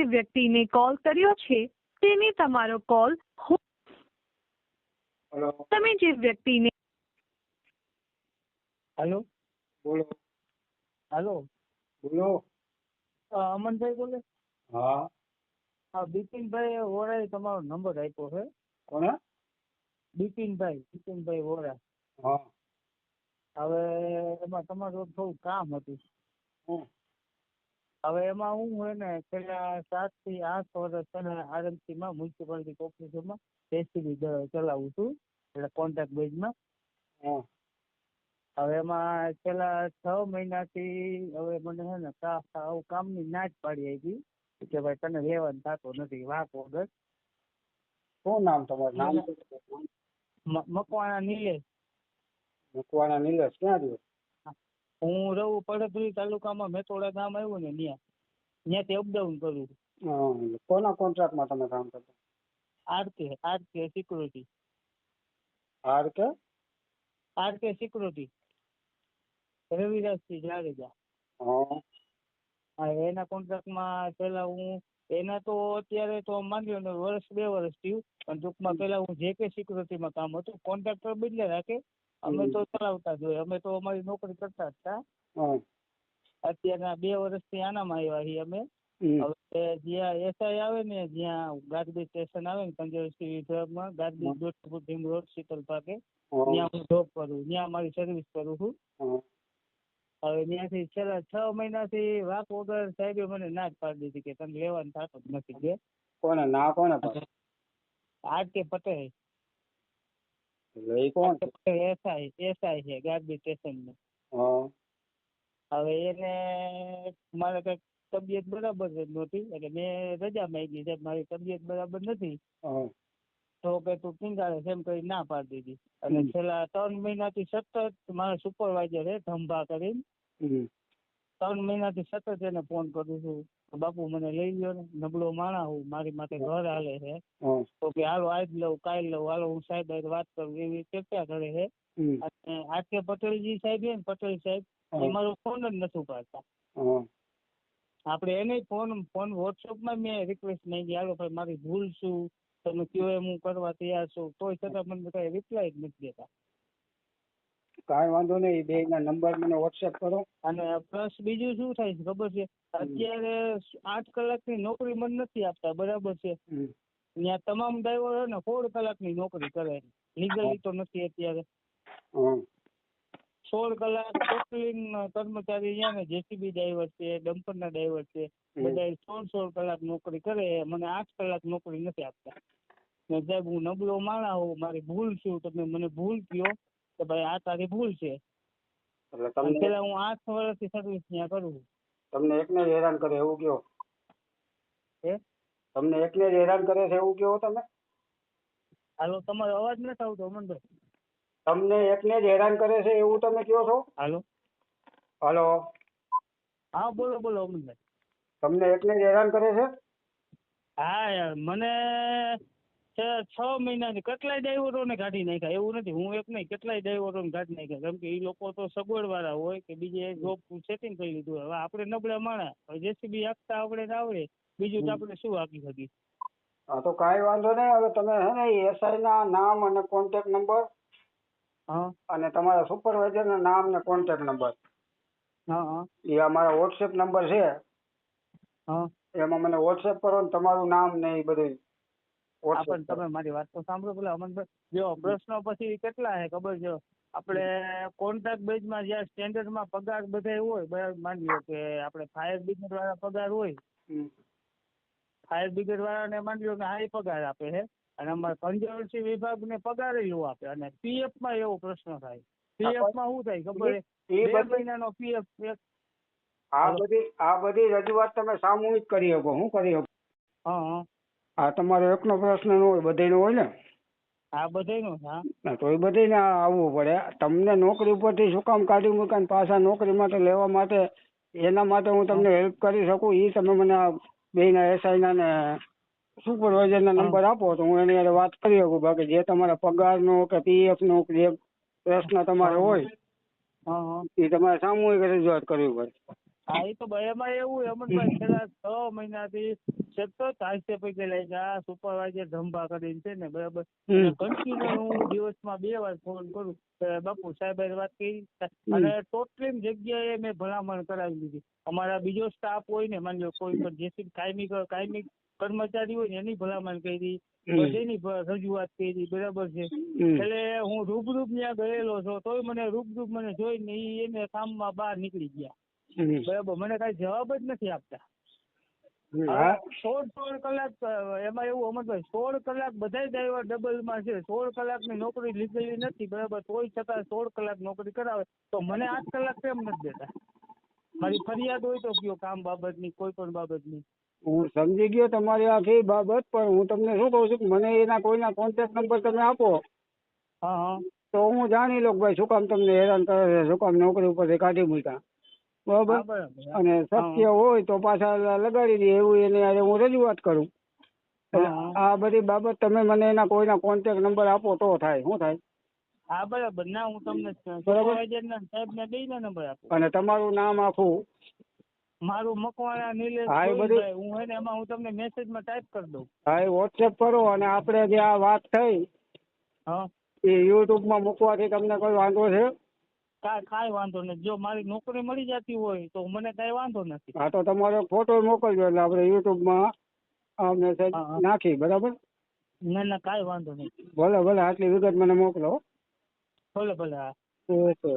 જે વ્યક્તિને કોલ કર્યો છે તેને તમારો કોલ તમે જે વ્યક્તિને હેલો બોલો. હેલો બોલો. અમનભાઈ બોલે? હા. હા બિપિનભાઈ વોરાએ તમારો નંબર આપ્યો છે. કોને? બિપિનભાઈ બિપિનભાઈ વોરા. હા. હવે એમાં તમારું થોડું કામ હતું. હમ. હવે એમાં હું હોય ને છેલ્લા સાતથી આઠ વર્ષ છે ને RMC માં મ્યુનિસિપાલિટી કોર્પોરેશનમાં એસીબી ચલાવું છું. એટલે કોન્ટ્રાક્ટ બેઝમાં હા. હવે એમાં છેલ્લા છ મહિનાથી હવે મને છે ને આવું કામની ના જ પાડી આપી કે ભાઈ તને લેવાનું થતો નથી વાક વગર. શું નામ તમારું? નામ? મકવાણા નિલેશ. મકવાણા નિલેશ ક્યાં રહ્યો? હું રહું પડદરી તાલુકામાં મેતોડા ગામ આવ્યું ને ત્યાં. ત્યાંથી અપડાઉન કરું છું. કોના કોન્ટ્રાક્ટમાં તમે કામ કરતા? R K R K security R K R K security Ravirajsinh Jadeja. હા. એના કોન્ટ્રાક્ટમાં પેલા હું એના તો અત્યારે તો માની લો વર્ષ બે વર્ષ થયું. પણ ટૂંકમાં પેલા હું જે કે સિક્યુરિટીમાં કામ હતું કોન્ટ્રાક્ટર બદલે રાખે. અમે તો ચલાવતા જ હોય. અમે તો અમારી નોકરી કરતા હતા. અત્યારના બે વર્ષથી આનામાં આવ્યા છીએ અમે. હવે જ્યાં એસઆઈ આવે ને જ્યાં ગાંધીજી સ્ટેશન આવે ને પંચવટી વિભાગમાં ગાંધીજી જોધપુર ભીમ રોડ શીતલ પાકે ત્યાં હું જોબ કરું ત્યાં મારી સર્વિસ કરું છું. હવે ત્યાંથી છેલ્લા છ મહિનાથી વાક વગર સાહેબે મને ના જ પાડી દીધી કે તમે લેવાનું થતું જ નથી કે. કોને ના કોને આર કે પટેલ. એટલે કોણ? એસઆઈ એસઆઈ છે ગાર્બી સ્ટેશન હા. હવે એને મારે કંઈક તબિયત બરાબર જ નહોતી એટલે મેં રજા માંગી સાહેબ મારી તબિયત બરાબર નથી. તો કે તું કિંગાળે છે એમ કરી ના પાડી દીધી. અને છેલ્લા ત્રણ મહિનાથી સતત મારા સુપરવાઇઝર છે ધંભા કરીને. ત્રણ મહિનાથી સતત એને ફોન કરું છું. બાપુ મને લઈ લ્યો ને. નબળો માણા હું? મારી માટે ઘર હાલે છે. તો કે હાલો આજ લઉં કાલ લઉં. હાલો હું સાહેબ વાત કરું. એવી ચર્ચા કરે છે. અને કે પટેલજી સાહેબ છે ને પટેલ સાહેબ એ મારો ફોન જ નથી ઉપાડતા. હા. આપણે એને ફોન ફોન વોટ્સઅપમાં મેં રિક્વેસ્ટ માંગી હાલો ભાઈ મારી ભૂલ શું? તમે કયો એમ હું કરવા તૈયાર છું? તોય છતાં મને કઈ રિપ્લાય જ નથી દેતા. કાંઈ વાંધો નહીં બે ના નંબર મને વોટ્સએપ કરો. અને પ્લસ બીજું શું થાય છે ખબર છે? અત્યારે આઠ કલાકની નોકરી મને નથી આપતા બરાબર છે? ત્યાં તમામ ડ્રાઈવરો ને સોળ કલાકની નોકરી કરે લીગલી તો નથી અત્યારે. સોળ કલાક ટોટલી કર્મચારી અહીંયા ને જેસીબી ડ્રાઈવર છે ડમ્પરના ડ્રાઈવર છે બધા સોળ સોળ કલાક નોકરી કરે મને આઠ કલાક નોકરી નથી આપતા. ને સાહેબ હું નબળો માણા હોઉં મારી ભૂલ શું? તમે મને ભૂલ કયો કે ભાઈ આ તારી ભૂલ છે. એટલે તમને પેલા હું આઠ વર્ષથી સર્વિસ ત્યાં કરું. તમને એકને જ હેરાન કરે એવું કયો? હે? તમને એકને જ હેરાન કરે છે એવું કયો તમે? હાલો તમારો અવાજ નથી આવતો અમનભાઈ તમને એકને જ હેરાન કરે છે એવું તમે કયો છો? હાલો. હાલો. હા બોલો બોલો અમનભાઈ. તમને એકને જ હેરાન કરે છે? હા યાર મને છ મહિનાથી કેટલાય ડ્રાઈવરોને કાઢી નાખ્યા? એવું નથી હું એક નહીં કેટલાય ડ્રાઈવરોને કાઢી નાખ્યા? કેમ કે એ લોકો તો સગવડવાળા હોય કે બીજે જોબ સેટિંગ કરી લીધું હવે આપણે નબળા માણા જેસીબી આપતા આવડે ને આવડે બીજું તો આપણે શું આપી શકીએ? હા તો કાંઈ વાંધો નહીં. હવે તમે હે ને એસઆઈ ના નામ અને કોન્ટેક્ટ નંબર હા. અને તમારા સુપરવાઇઝર ના નામ ને કોન્ટેક્ટ નંબર હા હા. એ અમારા વોટ્સએપ નંબર છે. હા. એમાં મને વોટ્સએપ કરો ને તમારું નામ ને એ બધું હા પણ તમે મારી વાત તો સાંભળો પેલા અમનભાઈ જો પ્રશ્નો પછી કેટલા છે ખબર છે? આપણે કોન્ટ્રાક્ટ બેઝમાં જ્યાં સ્ટેન્ડર્ડમાં પગાર બધાય હોય બરાબર? માની લો કે આપણે ફાયર બ્રિગેડ વાળા પગાર હોય. ફાયર બ્રિગેડ વાળાને માની લો કે હાઈ પગાર આપે છે અને અમારે કન્ઝર્વન્સી વિભાગને પગાર એવો આપે અને પીએફમાં એવો પ્રશ્ન થાય. પીએફમાં શું થાય ખબર છે? એ બે મહિનાનો પીએફ આ. બધી આ બધી રજૂઆત તમે સામૂહિક કરી શકો શું કરી શકો? હા હા. આ તમારો એકનો પ્રશ્ન ન હોય બધાયનો હોય ને? આ બધાનો હા. તો એ બધાને આવવું પડે. તમને નોકરી ઉપરથી શું કામ કાઢી મૂક્યા ને પાછા નોકરી માટે લેવા માટે એના માટે હું તમને હેલ્પ કરી શકું? એ તમે મને બેના એસઆઈના ને સુપરવાઇઝરના નંબર આપો તો હું એની સાથે વાત કરી શકું. બાકી જે તમારા પગારનો કે પીએફનો કે જે પ્રશ્ન તમારે હોય એ તમારે સામૂહિક રજૂઆત કરવી પડે. હા એ તો એમાં એવું અમનભાઈ છેલ્લા છ મહિનાથી સતત હાસ્ય પૈકી લાગ્યા સુપરવાઇઝર ધંભા કરીને છે ને બરાબર? કન્ટિન્યુ હું દિવસમાં બે વાર ફોન કરું બાપુ સાહેબ વાત કરી. અને ટોટલી જગ્યાએ મેં ભલામણ કરાવી દીધી. અમારા બીજો સ્ટાફ હોય ને માની લો કોઈ પણ જેસી કાયમી કાયમી કર્મચારી હોય ને એની ભલામણ કરી. બધીની રજૂઆત કરી બરાબર છે? એટલે હું રૂબરૂ ત્યાં ગયેલો છું તોય મને રૂપરૂપ મને જોઈને ને એને કામમાં બહાર નીકળી ગયા. બરાબર મને કઈ જવાબ જ નથી આપતા. સોળ સોળ કલાક એમાં એવું અમરભાઈ સોળ કલાક બધાય ડ્રાઈવર ડબલમાં છે. સોળ કલાકની નોકરી લીધેલી નથી બરાબર. તોય છતાં સોળ કલાક નોકરી કરાવે. તો મને આઠ કલાક કેમ નથી દેતા? મારી ફરિયાદ હોય તો કયો કામ બાબતની કોઈ પણ બાબતની. હું સમજી ગયો તમારી આખી બાબત પણ હું તમને શું કહું છું મને એના કોઈના કોન્ટેક્ટ નંબર તમે આપો. હા હા. તો હું જાણી લઉં ભાઈ શું કામ તમને હેરાન કરે છે શું કામ નોકરી ઉપર કાઢી મૂક્યા. બરાબર? અને શક્ય હોય તો પાછા લગાડી દે એવું એને હારે હું રજૂઆત કરું. આ બધી બાબત તમે મને એના કોઈના કોન્ટેક્ટ નંબર આપો તો થાય શું થાય? હા બરાબર. ના હું તમને સાહેબને બેયના નંબર આપું. અને તમારું નામ આખું? મારું મકવાણા નિલેશ હા, બધું-. હું એને એમાં હું તમને મેસેજમાં ટાઈપ કરી દઉં. હા એ વોટ્સએપ કરો અને આપણે જે આ વાત થઈ હા. એ યુટ્યુબમાં મૂકવાથી તમને કોઈ વાંધો છે? કાંઈ કાંઈ વાંધો નથી. જો મારી નોકરી મળી જતી હોય તો મને કાંઈ વાંધો નથી. હા તો તમારો ફોટો મોકલજો એટલે આપણે યુટ્યુબમાં આ મેસેજ. નાખી બરાબર? ના ના કાંઈ વાંધો નહીં ભલે ભલે આટલી વિગત મને મોકલો. ભલે ભલે હા. ઓકે.